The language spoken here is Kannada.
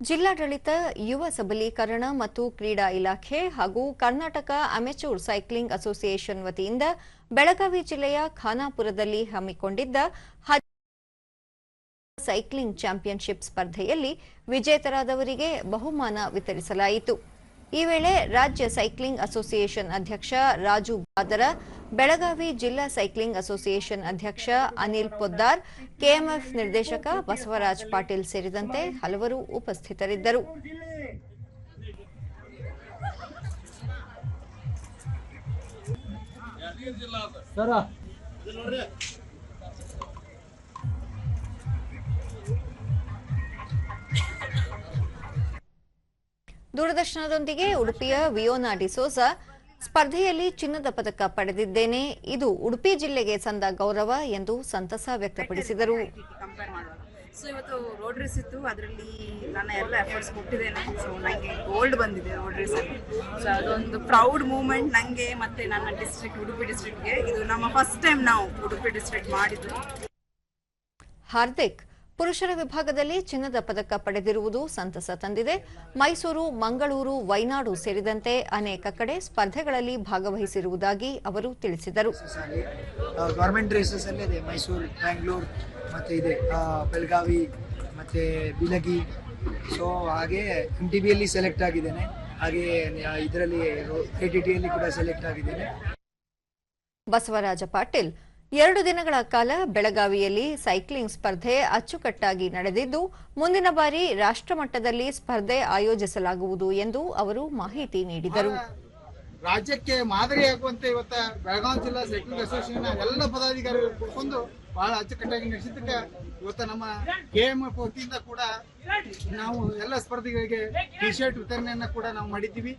ಜಿಲ್ಲಾಡಳಿತ, ಯುವ ಸಬಲೀಕರಣ ಮತ್ತು ಕ್ರೀಡಾ ಇಲಾಖೆ ಹಾಗೂ ಕರ್ನಾಟಕ ಅಮೆಚೂರ್ ಸೈಕ್ಲಿಂಗ್ ಅಸೋಸಿಯೇಷನ್ ವತಿಯಿಂದ ಬೆಳಗಾವಿ ಜಿಲ್ಲೆಯ ಖಾನಾಪುರದಲ್ಲಿ ಹಮ್ಮಿಕೊಂಡಿದ್ದ ಸೈಕ್ಲಿಂಗ್ ಚಾಂಪಿಯನ್ಶಿಪ್ ಸ್ಪರ್ಧೆಯಲ್ಲಿ ವಿಜೇತರಾದವರಿಗೆ ಬಹುಮಾನ ವಿತರಿಸಲಾಯಿತು. ಈ ವೇಳೆ ರಾಜ್ಯ ಸೈಕ್ಲಿಂಗ್ ಅಸೋಸಿಯೇಷನ್ ಅಧ್ಯಕ್ಷ ರಾಜು ಬಾದರ ಬೆಳಗಾವಿ ಜಿಲ್ಲಾ ಸೈಕ್ಲಿಂಗ್ ಅಸೋಸಿಯೇಷನ್ ಅಧ್ಯಕ್ಷ ಅನಿಲ್ ಪೊದ್ದಾರ್ ಕೆಎಂಎಫ್ ನಿರ್ದೇಶಕ ಬಸವರಾಜ್ ಪಾಟೀಲ್ ಸೇರಿದಂತೆ ಹಲವರು ಉಪಸ್ಥಿತರಿದ್ದರು. ದೂರದರ್ಶನದೊಂದಿಗೆ ಉಡುಪಿಯ ವಿಯೋನಾ ಡಿಸೋಜ ಸ್ಪರ್ಧೆಯಲ್ಲಿ ಚಿನ್ನದ ಪದಕ ಪಡೆದಿದ್ದೇನೆ. ಇದು ಉಡುಪಿ ಜಿಲ್ಲೆಗೆ ಸಂದ ಗೌರವ ಎಂದು ಸಂತಸ ವ್ಯಕ್ತಪಡಿಸಿದರು. ಸೊ ಇವತ್ತು ರೋಡ್ ರೇಸ್ ಇತ್ತು ಅದರಲ್ಲಿ ನನ್ನ ಎಲ್ಲ ಎಫರ್ಟ್ಸ್ ಕೊಟ್ಟಿದ್ದೇನೆ ಸೊ ನನಗೆ ಗೋಲ್ಡ್ ಬಂದಿದೆ ರೋಡ್ ರೇಸಲ್ಲಿ ಸೊ ಅದೊಂದು ಪ್ರೌಡ್ ಮೂಮೆಂಟ್ ನನಗೆ ಮತ್ತು ನನ್ನ ಡಿಸ್ಟ್ರಿಕ್ಟ್ ಉಡುಪಿ ಡಿಸ್ಟ್ರಿಕ್ಟ್ಗೆ ಇದು ನಮ್ಮ ಫಸ್ಟ್ ಟೈಮ್ ನಾವು ಉಡುಪಿ ಡಿಸ್ಟ್ರಿಕ್ಟ್ ಮಾಡಿದ್ದು. ಹಾರ್ದಿಕ್ ಪುರುಷರ ವಿಭಾಗದಲ್ಲಿ ಚಿನ್ನದ ಪದಕ ಪಡೆದಿರುವುದು ಸಂತಸ ತಂದಿದೆ. ಮೈಸೂರು ಮಂಗಳೂರು ವೈನಾಡು ಸೇರಿದಂತೆ ಅನೇಕ ಕಡೆ ಸ್ಪರ್ಧೆಗಳಲ್ಲಿ ಭಾಗವಹಿಸಿರುವುದಾಗಿ ಅವರು ತಿಳಿಸಿದರು. ಗೌರ್ಮೆಂಟ್ ರೇಸಸ್ ಅಲ್ಲೇ ಇದೆ. ಮೈಸೂರು ಬ್ಯಾಂಗ್ಳೂರ್ ಮತ್ತೆ ಇದೆ. ಬೆಳಗಾವಿ ಮತ್ತೆ ಬಿಲಗಿ ಸೊ ಹಾಗೆ ಎಂ ಟಿ ಬಿಯಲ್ಲಿ ಸೆಲೆಕ್ಟ್ ಆಗಿದ್ದೇನೆ. ಹಾಗೆ ಇದರಲ್ಲಿ ಕೆ ಟಿ ಟಿಯಲ್ಲಿ ಕೂಡ ಸೆಲೆಕ್ಟ್ ಆಗಿದ್ದೇನೆ. ಬಸವರಾಜ ಪಾಟೀಲ್ ಎರಡು ದಿನಗಳ ಕಾಲ ಬೆಳಗಾವಿಯಲ್ಲಿ ಸೈಕ್ಲಿಂಗ್ ಸ್ಪರ್ಧೆ ಅಚ್ಚುಕಟ್ಟಾಗಿ ನಡೆದಿದ್ದು, ಮುಂದಿನ ಬಾರಿ ರಾಷ್ಟ್ರಮಟ್ಟದಲ್ಲಿ ಸ್ಪರ್ಧೆ ಆಯೋಜಿಸಲಾಗುವುದು ಎಂದು ಅವರು ಮಾಹಿತಿ ನೀಡಿದರು. ರಾಜ್ಯಕ್ಕೆ ಮಾದರಿಯಾಗುವಂತೆ ಇವತ್ತ ಬೆಳಗಾವಿ ಜಿಲ್ಲಾ ಸೈಕ್ಲಿಂಗ್ ಅಸೋಸಿಯೇಷನ್ ಎಲ್ಲ ಪದಾಧಿಕಾರಿಗಳು ಕೂತ್ಕೊಂಡು ಬಹಳ ಅಚ್ಚುಕಟ್ಟಾಗಿ ನಡೆಸಿದ್ದಕ್ಕೆ ಇವತ್ತ ನಮ್ಮ ಕೆ ಎಂ ಎಫ್ ವತಿಯಿಂದ ಕೂಡ ನಾವು ಎಲ್ಲ ಸ್ಪರ್ಧಿಗಳಿಗೆ ಟಿ ಶರ್ಟ್ ವಿತರಣೆಯನ್ನ ಕೂಡ ನಾವು ಮಾಡಿದ್ದೀವಿ.